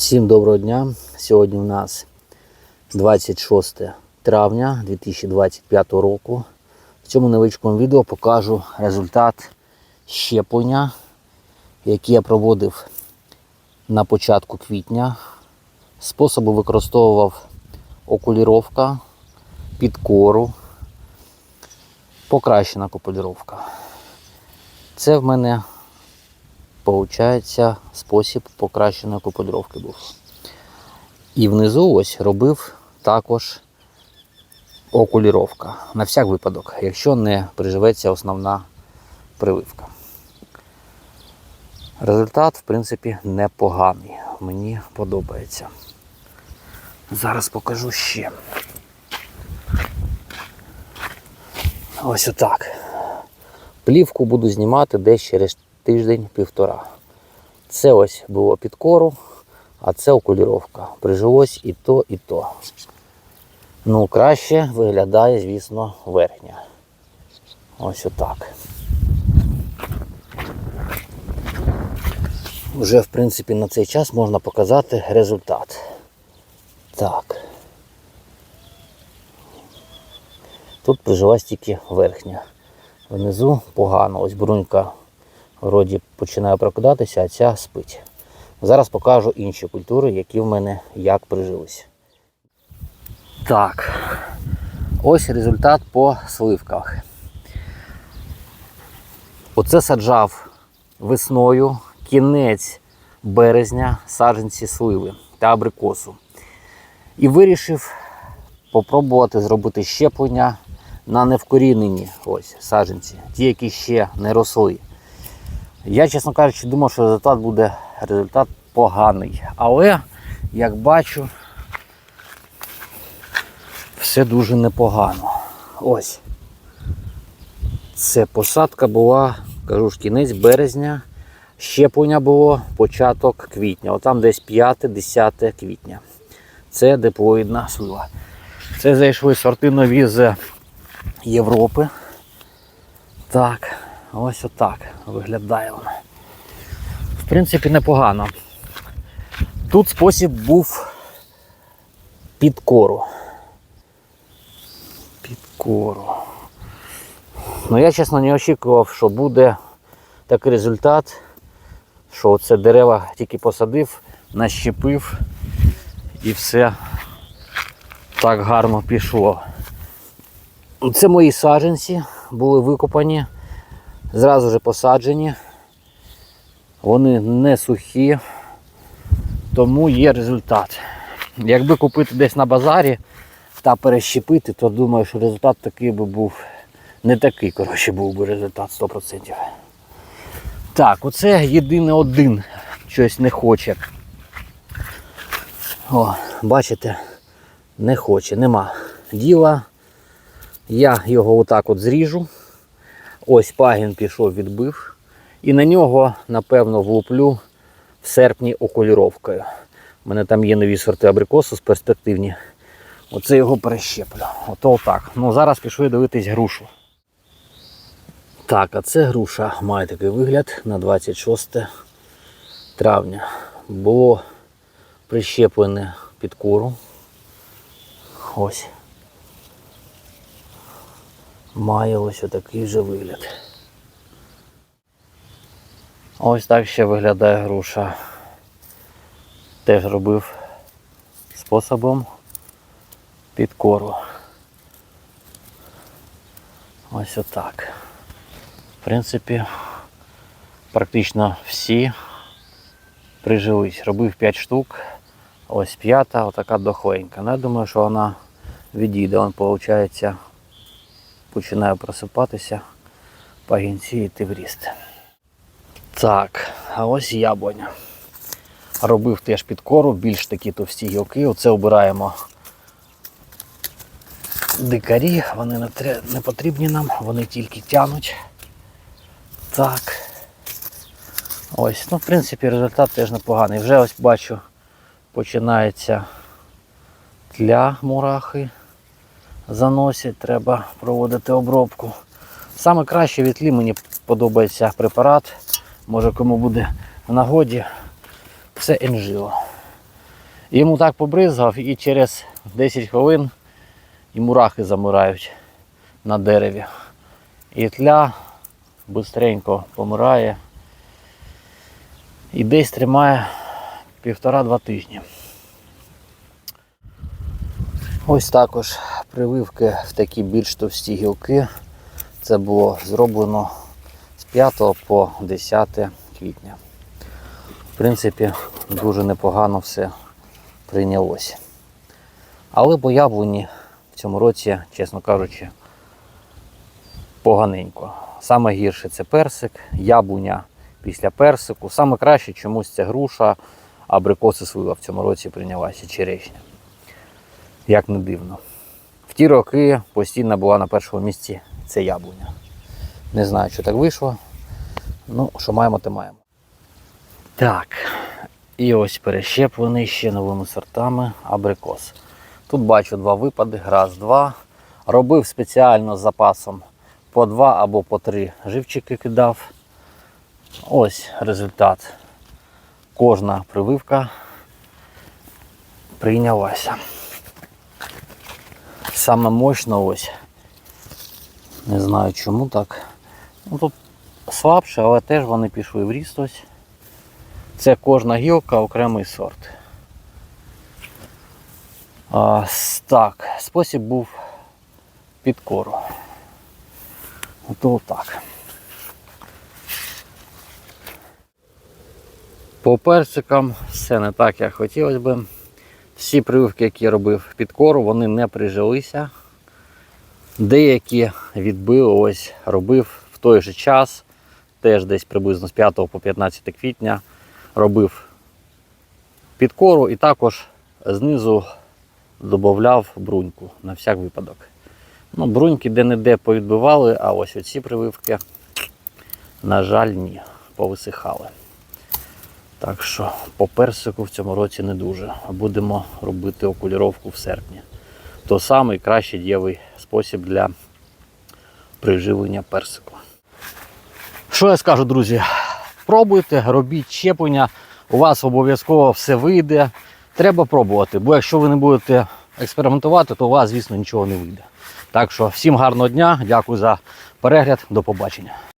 Всім доброго дня. Сьогодні у нас 26 травня 2025 року. В цьому невеличкому відео покажу результат щеплення, який я проводив на початку квітня. Способи використовував окуліровка, підкору, покращена окуліровка. Це в мене Получається, спосіб покращеної куподровки був. І внизу ось робив також окуліровка. На всяк випадок, якщо не приживеться основна прививка. Результат, в принципі, непоганий. Мені подобається. Зараз покажу ще. Ось отак. Плівку буду знімати десь через тиждень-півтора. Це ось було під кору, а це окуліровка. Прижилось і то, і то. Ну, краще виглядає, звісно, верхня. Ось отак. Вже, в принципі, на цей час можна показати результат. Так. Тут прижилась тільки верхня. Внизу погано. Ось брунька вроді починає прокидатися, а ця спить. Зараз покажу інші культури, які в мене як прижилися. Так, ось результат по сливках. Оце саджав весною, кінець березня, саджанці сливи та абрикосу. І вирішив попробувати зробити щеплення на невкорінені ось саджанці, ті, які ще не росли. Я, чесно кажучи, думав, що результат буде результат поганий. Але, як бачу, все дуже непогано. Ось. Це посадка була, кажу ж, кінець березня. Щеплення було початок квітня. Отам десь 5-10 квітня. Це диплоїдна слива. Це зайшли сорти нові з Європи. Так. Ось отак виглядає воно. В принципі, непогано. Тут спосіб був під кору. Під кору. Ну я чесно не очікував, що буде такий результат, що це дерева тільки посадив, нащепив і все так гарно пішло. Це мої саджанці були викопані зразу же посаджені. Вони не сухі, тому є результат. Якби купити десь на базарі та перещепити, то думаю, що результат такий би був не такий, коротше, був би результат 100%. Так, оце єдине один щось не хоче. О, бачите, не хоче, нема діла. Я його отак от зріжу. Ось пагін пішов, відбив. І на нього, напевно, влуплю в серпні окуліровкою. У мене там є нові сорти абрикосу з перспективні. Оце його перещеплю. Ото так. Ну зараз пішов дивитись грушу. Так, а це груша має такий вигляд на 26 травня. Було прищеплене під куру. Ось має ось отакий же вигляд. Ось так ще виглядає груша. Теж робив способом під кору. Ось отак. В принципі, практично всі прижились. Робив 5 штук. Ось п'ята, отака дохленька. Ну, я думаю, що вона відійде. Он, виходить, починає просипатися, пагінці йти в ріст. Так, а ось яблуня. Робив теж під кору, більш такі товсті гілки. Оце обираємо дикарі, вони не потрібні нам, вони тільки тянуть. Так. Ось, ну в принципі результат теж непоганий. Вже ось бачу, починається тля мурахи заносять, треба проводити обробку. Саме краще від тлі мені подобається препарат. Може кому буде в нагоді. Це енжило. Йому так побризгав і через 10 хвилин і мурахи замирають на дереві. І тля бистренько помирає. І десь тримає півтора-два тижні. Ось також прививки в такі більш товсті гілки. Це було зроблено з 5 по 10 квітня. В принципі, дуже непогано все прийнялося. Але по яблуні в цьому році, чесно кажучи, поганенько. Саме гірше це персик, яблуня після персику. Саме краще чомусь це груша, абрикоси слива в цьому році прийнялася черешня. Як не дивно. В ті роки постійно була на першому місці це яблуня. Не знаю, що так вийшло. Ну, що маємо, то маємо. Так. І ось перещеплений ще новими сортами абрикос. Тут бачу два випади, раз, два. Робив спеціально з запасом по два або по три живчики кидав. Ось результат. Кожна прививка прийнялася. Саме мощно ось. Не знаю чому так. Ну, тут слабше, але теж вони пішли в ріст ось. Це кожна гілка окремий сорт. А, так, спосіб був під кору. Ото так. По персикам все не так, як хотілося би. Всі прививки, які я робив під кору, вони не прижилися. Деякі відбили, ось робив в той же час, теж десь приблизно з 5 по 15 квітня робив під кору і також знизу додавав бруньку на всяк випадок. Ну, бруньки де-не-де повідбивали, а ось оці прививки, на жаль, ні, повисихали. Так що по персику в цьому році не дуже. Будемо робити окуліровку в серпні. То самий кращий дієвий спосіб для приживлення персику. Що я скажу, друзі? Пробуйте, робіть щеплення, у вас обов'язково все вийде. Треба пробувати, бо якщо ви не будете експериментувати, то у вас, звісно, нічого не вийде. Так що всім гарного дня, дякую за перегляд, до побачення.